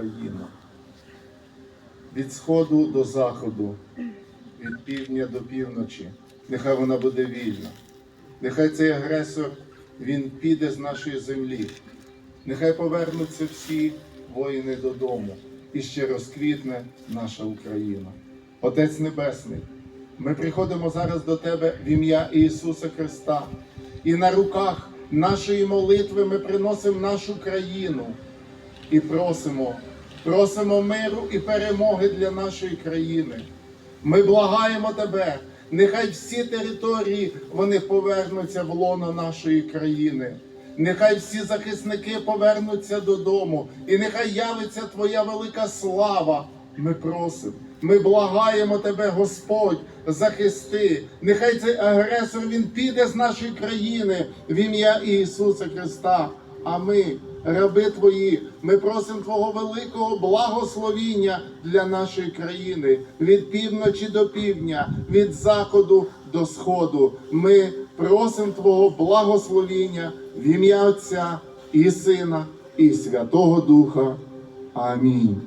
Україну. Від сходу до заходу, від півдня до півночі. Нехай вона буде вільна. Нехай цей агресор він піде з нашої землі. Нехай повернуться всі воїни додому і ще розквітне наша Україна. Отець Небесний, ми приходимо зараз до Тебе в ім'я Ісуса Христа, і на руках нашої молитви ми приносимо нашу країну і просимо, просимо миру і перемоги для нашої країни. Ми благаємо тебе, нехай всі території вони повернуться в лоно нашої країни. Нехай всі захисники повернуться додому, і нехай явиться Твоя велика слава. Ми просимо, ми благаємо Тебе, Господь, захисти. Нехай цей агресор він піде з нашої країни в ім'я Ісуса Христа. А ми, раби Твої, ми просимо Твого великого благословіння для нашої країни від півночі до півдня, від заходу до сходу. Ми просимо Твого благословіння в ім'я Отця і Сина, і Святого Духа. Амінь.